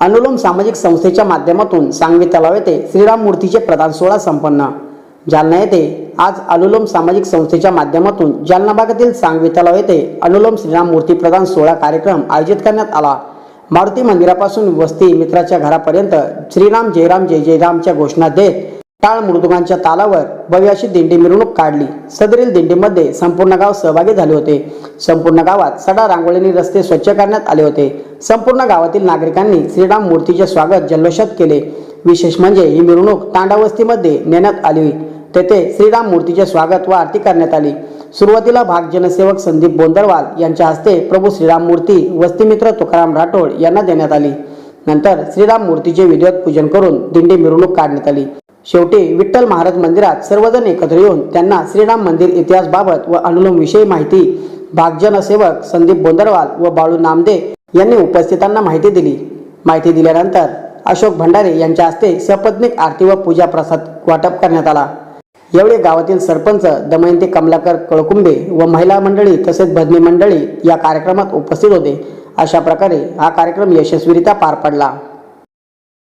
अनुलोम सामाजिक संस्थेच्या माध्यमातून सांगवी तलाव येथे श्रीराम मूर्तीचे प्रदान सोहळा संपन्न. जालना येथे आज अनुलोम सामाजिक संस्थेच्या माध्यमातून जालना भागातील सांगवी तलाव येथे अनुलोम श्रीराम मूर्ती प्रदान सोहळा कार्यक्रम आयोजित करण्यात आला. मारुती मंदिरापासून वस्ती मित्राच्या घरापर्यंत श्रीराम जयराम जय जयरामच्या घोषणा देत टाळ मृदुकांच्या तालावर भव्य अशी दिंडी मिरवणूक काढली. सदरील दिंडीमध्ये संपूर्ण गाव सहभागी झाले होते. संपूर्ण गावात सडा रांगोळीने रस्ते स्वच्छ करण्यात आले होते. संपूर्ण गावातील नागरिकांनी श्रीराम मूर्तीचे स्वागत जल्लोषात केले. विशेष म्हणजे ही मिरवणूक तांडावस्तीमध्ये नेण्यात आली. तेथे श्रीराम मूर्तीचे स्वागत व आरती करण्यात आली. सुरुवातीला भाग जनसेवक संदीप बोंदरवाल यांच्या हस्ते प्रभू श्रीराम मूर्ती वस्तीमित्र तुकाराम राठोड यांना देण्यात आली. नंतर श्रीराम मूर्तीचे विधिवत पूजन करून दिंडी मिरवणूक काढण्यात आली. शेवटी विठ्ठल महाराज मंदिरात सर्वजण एकत्र येऊन त्यांना श्रीराम मंदिर इतिहासबाबत व अनुलोम विषयी माहिती भागजन सेवक संदीप बोंदरवाल व बाळू नामदे यांनी उपस्थितांना माहिती दिली. माहिती दिल्यानंतर अशोक भंडारे यांच्या हस्ते सपत्निक आरती व पूजा प्रसाद वाटप करण्यात आला. यावेळी गावातील सरपंच दमयंती कमलाकर कळकुंबे व महिला मंडळी तसेच भजनी मंडळी या कार्यक्रमात उपस्थित होते. अशा प्रकारे हा कार्यक्रम यशस्वीरित्या पार पडला.